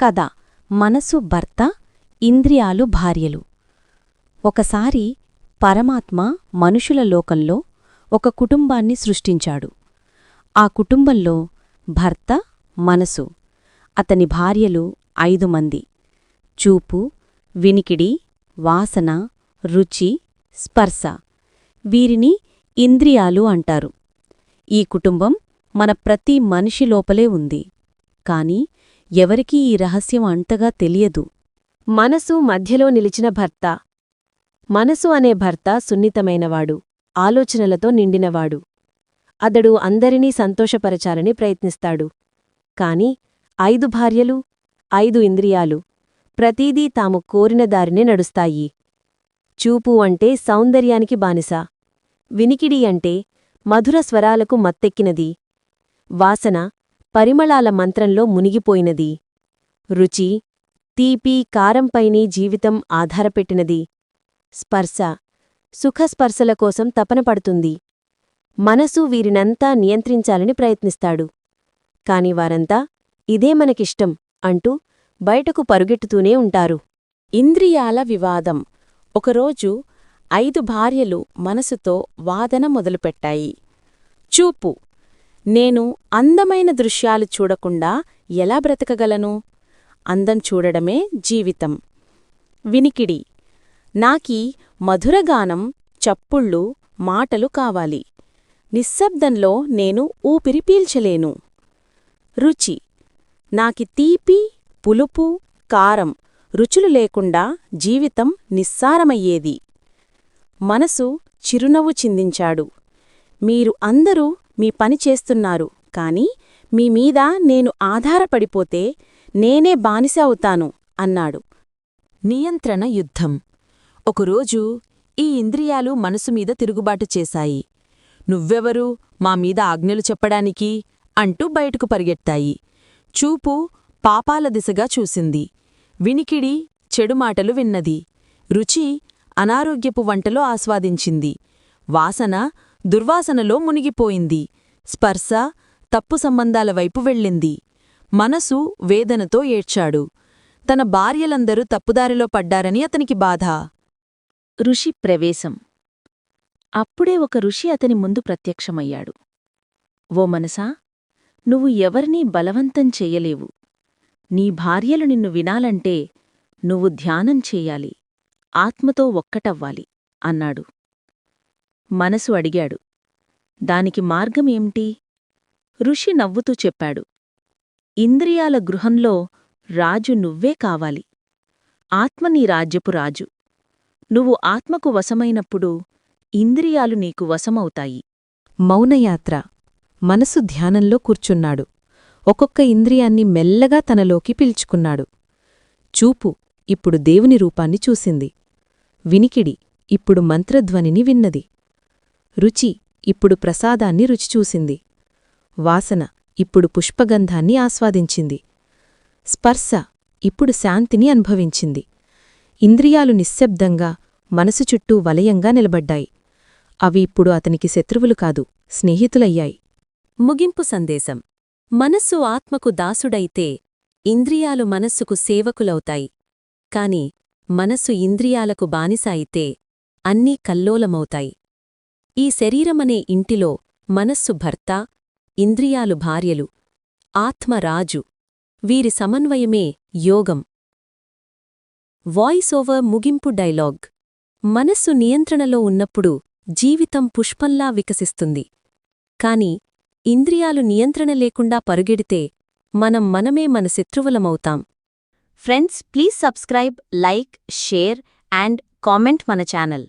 కథ మనసు భర్త ఇంద్రియాలు భార్యలు. ఒకసారి పరమాత్మ మనుషుల లోకంలో ఒక కుటుంబాన్ని సృష్టించాడు. ఆ కుటుంబంలో భర్త మనసు అతని భార్యలు ఐదు మంది. చూపు వినికిడి వాసన రుచి స్పర్శ. వీరిని ఇంద్రియాలు అంటారు. ఈ కుటుంబం మన ప్రతి మనిషి లోపలే ఉంది. కాని ఎవరికీ ఈ రహస్యం అంతగా తెలియదు. మనసు మధ్యలో నిలిచిన భర్త. మనసు అనే భర్త సున్నితమైనవాడు ఆలోచనలతో నిండినవాడు. అతడు అందరినీ సంతోషపరచాలని ప్రయత్నిస్తాడు. కాని ఐదు భార్యలు ఐదు ఇంద్రియాలు ప్రతీదీ తాము కోరిన దారినే నడుస్తాయి. చూపు అంటే సౌందర్యానికి బానిస. వినికిడి అంటే మధుర స్వరాలకు మత్తెక్కినది. వాసన పరిమళాల మంత్రంలో మునిగిపోయినది. రుచి తీపి కారంపైనే జీవితం ఆధారపెట్టినది. స్పర్శ సుఖస్పర్శల కోసం తపనపడుతుంది మనసు వీరినంతా నియంత్రించాలని ప్రయత్నిస్తాడు. కాని వారంతా ఇదే మనకిష్టం అంటూ బయటకు పరుగెట్టుతూనే ఉంటారు. ఇంద్రియాల వివాదం. ఒకరోజు ఐదు భార్యలు మనసుతో వాదన మొదలుపెట్టాయి. చూపు. నేను అందమైన దృశ్యాలు చూడకుండా ఎలా బ్రతకగలను? అందం చూడడమే జీవితం. వినికిడి. నాకీ మధురగానం చప్పుళ్ళు మాటలు కావాలి. నిశ్శబ్దంలో నేను ఊపిరి పీల్చలేను. రుచి. నాకి తీపి పులుపు కారం రుచులు లేకుండా జీవితం నిస్సారమయ్యేది. మనసు చిరునవ్వు చిందించాడు. మీరు అందరూ మీ పని చేస్తున్నారు. కాని మీమీద నేను ఆధారపడిపోతే నేనే బానిస అవుతాను అన్నాడు. నియంత్రణ యుద్ధం. ఒకరోజు ఈ ఇంద్రియాలు మనసుమీద తిరుగుబాటు చేశాయి. నువ్వెవరు? మా మీద ఆజ్ఞలు చెప్పడానికి అంటూ బయటకు పరిగెత్తాయి. చూపు పాపాల దిశగా చూసింది. వినికిడి చెడు మాటలు విన్నది. రుచి అనారోగ్యపు వంటలో ఆస్వాదించింది. వాసన దుర్వాసనలో మునిగిపోయింది. స్పర్శ తప్పు సంబంధాల వైపు వెళ్ళింది. మనసు వేదనతో ఏడ్చాడు. తన భార్యలందరూ తప్పుదారిలో పడ్డారని అతనికి బాధ. ఋషి ప్రవేశం. అప్పుడే ఒక ఋషి అతని ముందు ప్రత్యక్షమయ్యాడు. ఓ మనసా నువ్వు ఎవరినీ బలవంతం చెయ్యలేవు నీ భార్యలు నిన్ను వినాలంటే నువ్వు ధ్యానం చెయ్యాలి ఆత్మతో ఒక్కటవ్వాలి అన్నాడు. మనసు అడిగాడు. దానికి మార్గమేమిటి? ఋషి నవ్వుతూ చెప్పాడు. ఇంద్రియాల గృహంలో రాజు నువ్వే కావాలి. ఆత్మ నీ రాజ్యపు రాజు. నువ్వు ఆత్మకు వశమైనప్పుడు ఇంద్రియాలు నీకు వశమవుతాయి. మౌనయాత్ర. మనసు ధ్యానంలో కూర్చున్నాడు. ఒక్కొక్క ఇంద్రియాన్ని మెల్లగా తనలోకి పిలుచుకున్నాడు. చూపు ఇప్పుడు దేవుని రూపాన్ని చూసింది. వినికిడి ఇప్పుడు మంత్రధ్వనిని విన్నది. రుచి ఇప్పుడు ప్రసాదాన్ని రుచిచూసింది వాసన ఇప్పుడు పుష్పగంధాన్ని ఆస్వాదించింది. స్పర్శ ఇప్పుడు శాంతిని అనుభవించింది. ఇంద్రియాలు నిశ్శబ్దంగా మనసు చుట్టూ వలయంగా నిలబడ్డాయి. అవి ఇప్పుడు అతనికి శత్రువులు కాదు స్నేహితులయ్యాయి. ముగింపు సందేశం. మనస్సు ఆత్మకు దాసుడైతే ఇంద్రియాలు మనస్సుకు సేవకులవుతాయి. కాని మనస్సు ఇంద్రియాలకు బానిస అయితే అన్నీ కల్లోలమవుతాయి. ఈ శరీరమనే ఇంటిలో మనస్సు భర్త ఇంద్రియాలు భార్యలు ఆత్మ రాజు వీరి సమన్వయమే యోగం. వాయిస్ ఓవర్ ముగింపు డైలాగ్. మనస్సు నియంత్రణలో ఉన్నప్పుడు జీవితం పుష్పంలా వికసిస్తుంది. కాని ఇంద్రియాలు నియంత్రణ లేకుండా పరుగెడితే మనం మనమే మన శత్రువులమవుతాం. Friends please subscribe like share and comment మన ఛానల్.